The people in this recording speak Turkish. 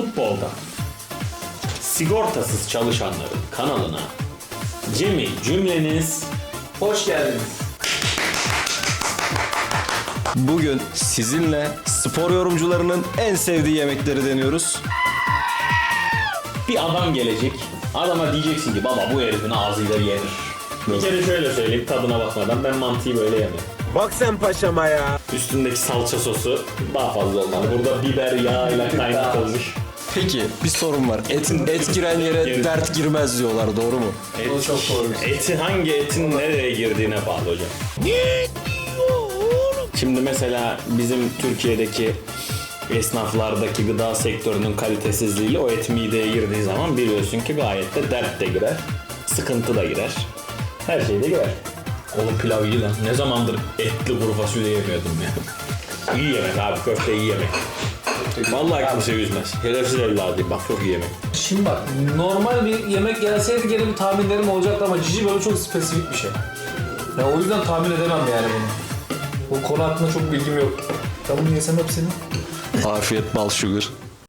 futbolda sigortasız çalışanların kanalına Cem'i cümleniz Hoş geldiniz. Bugün sizinle spor yorumcularının en sevdiği yemekleri deniyoruz. bir adam gelecek. Adama diyeceksin ki baba bu herifin ağzıyla yenir. Bir kere şöyle söyleyeyim tadına bakmadan ben mantıyı böyle yemem. Bak sen paşama ya. Üstündeki salça sosu daha fazla olmalı. Burada biber yağıyla kaynatılmış. Peki bir sorun var. Etin et giren yere dert girmez diyorlar doğru mu? Et, çok doğru. Eti hangi etin nereye girdiğine bağlı hocam. Şimdi mesela bizim Türkiye'deki esnaflardaki gıda sektörünün kalitesizliğiyle o et mideye girdiği zaman biliyorsun ki gayet de dert de girer. Sıkıntı da girer. Her şey de girer. Oğlum pilav iyi lan. Ne zamandır etli kuru fasulye yemiyordum ya. iyi yemek abi köfte iyi yemek. Vallahi kimse üzmez. Hedefsiz evladıyım bak çok iyi yemek. Şimdi bak normal bir yemek gelseydi gene bir tahminlerim olacaktı ama cici böyle çok spesifik bir şey. Ya o yüzden tahmin edemem yani bunu. Bu konu hakkında çok bilgim yok. Ben bunu yesem hepsini. Afiyet bal sugar.